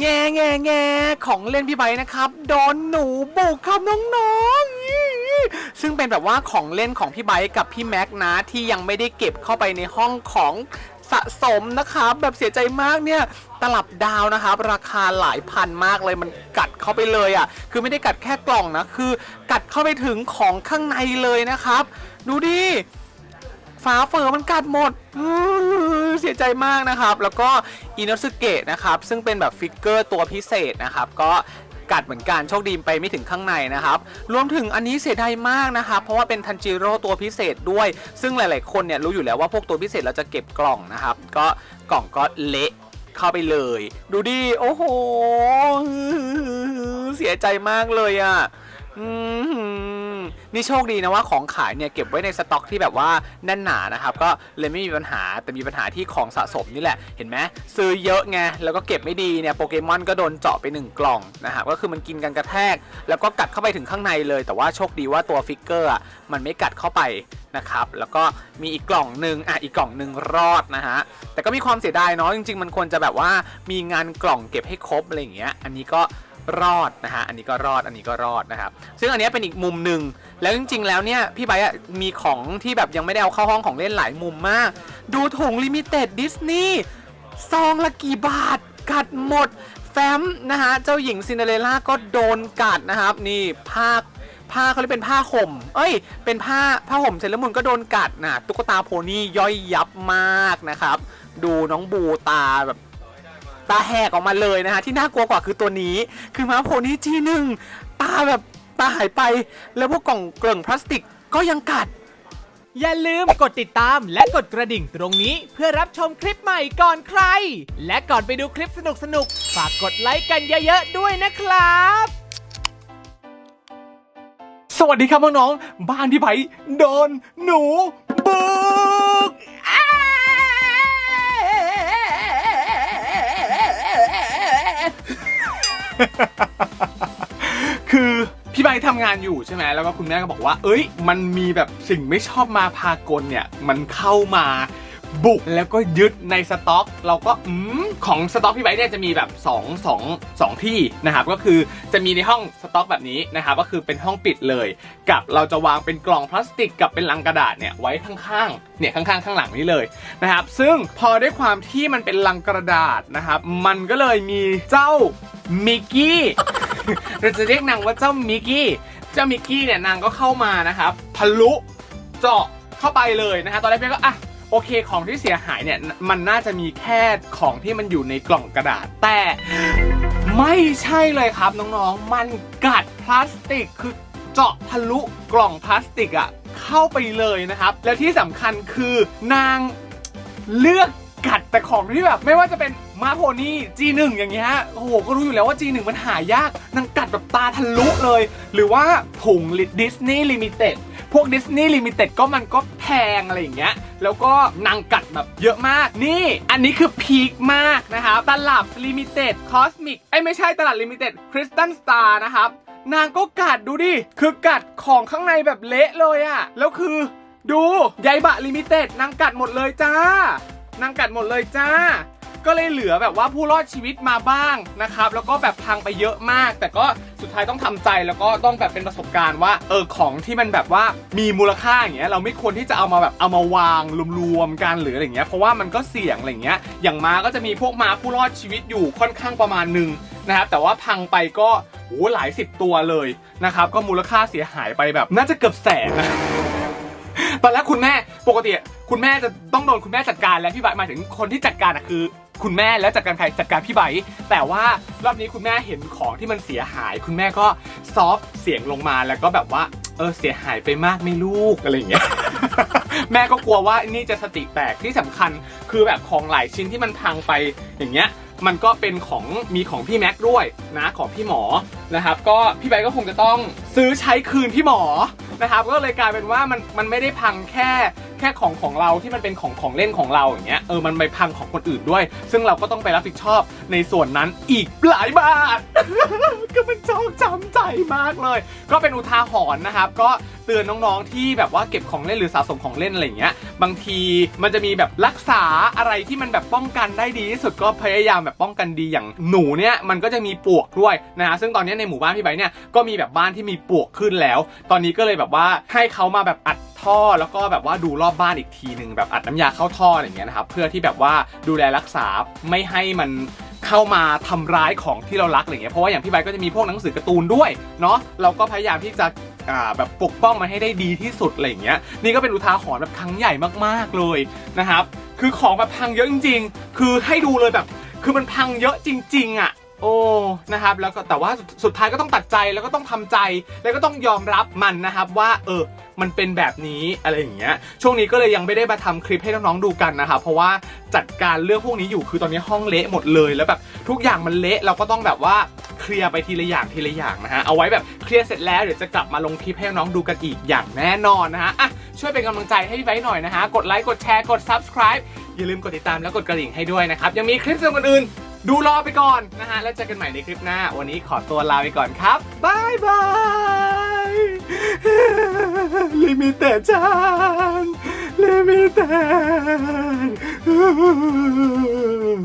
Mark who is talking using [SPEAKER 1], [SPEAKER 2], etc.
[SPEAKER 1] แง่แง่แง่ของเล่นพี่ไบร์ทนะครับ โดนหนูบุกครับน้องๆซึ่งเป็นแบบว่าของเล่นของพี่ไบร์ทกับพี่แม็กนะที่ยังไม่ได้เก็บเข้าไปในห้องของสะสมนะครับแบบเสียใจมากเนี่ยตลับดาวนะครับ ราคาหลายพันมากเลยมันกัดเข้าไปเลยอะ่ะคือไม่ได้กัดแค่กล่องนะคือ กัดเข้าไปถึงของข้างในเลยนะครับ ดูดิ ฝาเฟอร์มันกัดหมดเสียใจมากนะครับ แล้วก็อิน o สึเกะนะครับ ซึ่งเป็นแบบฟิกเกอร์ตัวพิเศษนะครับ ก็กัดเหมือนกันโชคดีไปไม่ถึงข้างในนะครับ รวมถึงอันนี้เสียดายมากนะครับ เพราะว่าเป็นทันจิโร่ตัวพิเศษด้วย ซึ่งหลาย ๆ คนเนี่ยรู้อยู่แล้วว่าพวกตัวพิเศษเราจะเก็บกล่องนะครับ ก็กล่องก็เละเข้าไปเลย ดูดิ โอ้โห เสียใจมากเลยอะอืม นี่โชคดีนะว่าของขายเนี่ยเก็บไว้ในสต็อกที่แบบว่าแน่นหนานะครับก็เลยไม่มีปัญหาแต่มีปัญหาที่ของสะสมนี่แหละเห็นไหมซื้อเยอะไงแล้วก็เก็บไม่ดีเนี่ยโปเกมอนก็โดนเจาะไปหนึ่งกล่องนะครับก็คือมันกินกันกระแทก แล้วก็กัดเข้าไปถึงข้างในเลย แต่ว่าโชคดีว่าตัวฟิกเกอร์อะมันไม่กัดเข้าไปนะครับแล้วก็มีอีกกล่องหนึ่งอะอีกกล่องหนึ่งรอดนะฮะแต่ก็มีความเสียดายเนาะจริง ๆ มันควรจะแบบว่ามีงานกล่องเก็บให้ครบอะไรอย่างเงี้ยอันนี้ก็ รอดนะฮะ อันนี้ก็รอด อันนี้ก็รอดนะครับ ซึ่งอันนี้เป็นอีกมุมหนึ่ง แล้วจริง ๆ แล้วเนี่ย พี่ไบอะมีของที่แบบยังไม่ได้เอาเข้าห้องของเล่นหลายมุมมาก ดูถุงลิมิเต็ดดิสนีย์ซองละกี่บาท กัดหมด แฟ้มนะฮะ เจ้าหญิงซินเดอเรลล่าก็โดนกัดนะครับ นี่ผ้าผ้าเขาเรียกเป็นผ้าห่ม เอ้ย เป็นผ้าผ้าห่มเซเลอร์มูนก็โดนกัดนะตุ๊กตาโพนี่ย่อยยับมากนะครับ ดูน้องบูตาแบบ ตาแหกออกมาเลยนะฮะที่น่ากลัวกว่าคือตัวนี้ คือม้าโพนี่จีหนึ่งตาแบบตาหายไป แล้วพวกกล่องเกล่องพลาสติกก็ยังกัด
[SPEAKER 2] อย่าลืมกดติดตามและกดกระดิ่งตรงนี้เพื่อรับชมคลิปใหม่ก่อนใคร และก่อนไปดูคลิปสนุกๆฝากกดไลค์กันเยอะๆด้วยนะครับ
[SPEAKER 1] สวัสดีครับน้องๆบ้านพี่ไผ่โดนหนูบุ คือพี่ไบทำงานอยู่ใช่ไหมแล้วก็คุณแม่ก็บอกว่า เอ้ย มันมีแบบสิ่งไม่ชอบมาพากลเนี่ย มันเข้ามาบุกแล้วก็ยึดในสต็อก เราก็อืมของสต็อกพี่ไบเนี่ยจะมีแบบ2 2 2ที่นะครับก็คือจะมีในห้องสต็อกแบบนี้นะครับก็คือเป็นห้องปิดเลย กับเราจะวางเป็นกล่องพลาสติกกับเป็นลังกระดาษเนี่ยไว้ข้างๆเนี่ยข้างๆข้างหลังนี้เลยนะครับซึ่งพอด้วยความที่มันเป็นลังกระดาษนะครับมันก็เลยมีเจ้า มิกกี้เราจะเรียกนางว่าเจ้ามิกกี้ เจ้ามิกกี้เนี่ยนางก็เข้ามานะครับทะลุเจาะเข้าไปเลยนะฮะตอนแรกเพี่ก็อะโอเคของที่เสียหายเนี่ยมันน่าจะมีแค่ของที่มันอยู่ในกล่องกระดาษ แต่ไม่ใช่เลยครับน้องๆ มันกัดพลาสติกคือเจาะทะลุกล่องพลาสติกอะเข้าไปเลยนะครับ แล้วที่สำคัญคือนางเลือกกัดแต่ของที่แบบ ไม่ว่าจะเป็น มาโพนี่ G1 อย่างเงี้ยโอ้โหก็รู้อยู่แล้วว่า G1 มันหายากนางกัดแบบตาทะลุเลย หรือว่าถุงดิสนีย์ลิมิเต็ดพวกดิสนีย์ลิมิเต็ดก็มันก็แพงอะไรอย่างเงี้ยแล้วก็นางกัดแบบเยอะมาก นี่อันนี้คือพีคมากนะครับตลับลิมิเต็ดคอสมิกไอ้ไม่ใช่ตลับลิมิเต็ดคริสตัลสตาร์นะครับนางก็กัดดูดิ คือกัดของข้างในแบบเละเลยอะแล้วคือดูใยบะลิมิเต็ดนางกัดหมดเลยจ้านางกัดหมดเลยจ้า ก็เลยเหลือแบบว่าผู้รอดชีวิตมาบ้างนะครับ แล้วก็แบบพังไปเยอะมาก แต่ก็สุดท้ายต้องทำใจแล้วก็ต้องแบบเป็นประสบการณ์ว่าเออของที่มันแบบว่ามีมูลค่าอย่างเงี้ยเราไม่ควรที่จะเอามาแบบเอามาวางรวมๆกันหรืออะไรเงี้ยเพราะว่ามันก็เสี่ยงอะไรเงี้ยอย่างม้าก็จะมีพวกม้าผู้รอดชีวิตอยู่ค่อนข้างประมาณหนึ่งนะครับแต่ว่าพังไปก็โอ้หหลายสิบตัวเลยนะครับก็มูลค่าเสียหายไปแบบ น่าจะเกือบแสนนะตอนแรกคุณแม่ปกติคุณแม่จะต้องโดนคุณแม่จัดการแล้วพี่บร์ทหมายถึงคนที่จัดการอะคือ คุณแม่แล้วจัดการใครจัดการพี่ใบแต่ว่ารอบนี้คุณแม่เห็นของที่มันเสียหาย คุณแม่ก็ซอฟเสียงลงมาแล้วก็แบบว่าเออเสียหายไปมากไม่ลูกอะไรอย่างเงี้ยแม่ก็กลัวว่านี่จะสติแตกที่สำคัญคือแบบของหลายชิ้นที่มันพังไปอย่างเงี้ยมันก็เป็นของมีของพี่แม็กด้วยนะของพี่หมอนะครับ ก็พี่ใบก็คงจะต้องซื้อใช้คืนพี่หมอนะครับ ก็เลยกลายเป็นว่ามันมันไม่ได้พังแค่ แค่ของของเราที่มันเป็นของของเล่นของเราอย่างเงี้ยเออมันไปพังของคนอื่นด้วย ซึ่งเราก็ต้องไปรับผิดชอบในส่วนนั้นอีกหลายบาท ก็มันชอกช้ำใจมากเลย ก็เป็นอุทาหรณ์นะครับ ก็เตือนน้องๆที่แบบว่าเก็บของเล่นหรือสะสมของเล่นอะไรอย่างเงี้ย บางทีมันจะมีแบบรักษาอะไรที่มันแบบป้องกันได้ดีที่สุดก็พยายามแบบป้องกันดีอย่างหนูเนี่ยมันก็จะมีปลวกด้วยนะฮะซึ่งตอนนี้ในหมู่บ้านพี่ไบเนี่ยก็มีแบบบ้านที่มีปลวกขึ้นแล้ว ตอนนี้ก็เลยแบบว่าให้เขามาแบบอัด ท่อแล้วก็แบบว่าดูรอบบ้านอีกทีหนึ่งแบบอัดน้ำยาเข้าท่ออะไรอย่างเงี้ยนะครับเพื่อที่แบบว่าดูแลรักษาไม่ให้มันเข้ามาทำร้ายของที่เรารักอะไรเงี้ยเพราะว่าอย่างพี่ใบก็จะมีพวกหนังสือการ์ตูนด้วยเนาะเราก็พยายามที่จะแบบปกป้องมันให้ได้ดีที่สุดอะไรอย่างเงี้ยนี่ก็เป็นอุทาหรณ์แบบครั้งใหญ่มากๆเลยนะครับ คือของแบบพังเยอะจริง ๆ คือให้ดูเลยแบบ คือมันพังเยอะจริง ๆ อะ โอ้นะครับแล้วก็แต่ว่าสุดสุดท้ายก็ต้องตัดใจแล้วก็ต้องทำใจแล้วก็ต้องยอมรับมันนะครับว่าเออ มันเป็นแบบนี้อะไรอย่างเงี้ยช่วงนี้ก็เลยยังไม่ได้มาทำคลิปให้น้องๆดูกันนะครับเพราะว่าจัดการเรื่องพวกนี้อยู่คือตอนนี้ห้องเละหมดเลยแล้วแบบทุกอย่างมันเละเราก็ต้องแบบว่าเคลียร์ไปทีละอย่างทีละอย่างนะฮะเอาไว้แบบเคลียร์เสร็จแล้วเดี๋ยวจะกลับมาลงคลิปให้น้องๆดูกันอีกอย่างแน่นอนนะฮะอะช่วยเป็นกำลังใจให้พี่ไบร์ทหน่อยนะฮะกดไลค์กดแชร์กด subscribe อย่าลืมกดติดตามแล้วกดกระดิ่งให้ด้วยนะครับยังมีคลิปสนุกอื่นๆดูรอไปก่อนนะฮะ แล้วเจอกันใหม่ในคลิปหน้า วันนี้ขอตัวลาไปก่อนครับบายบาย ลิมิเต็ดจานลิมิเต็ด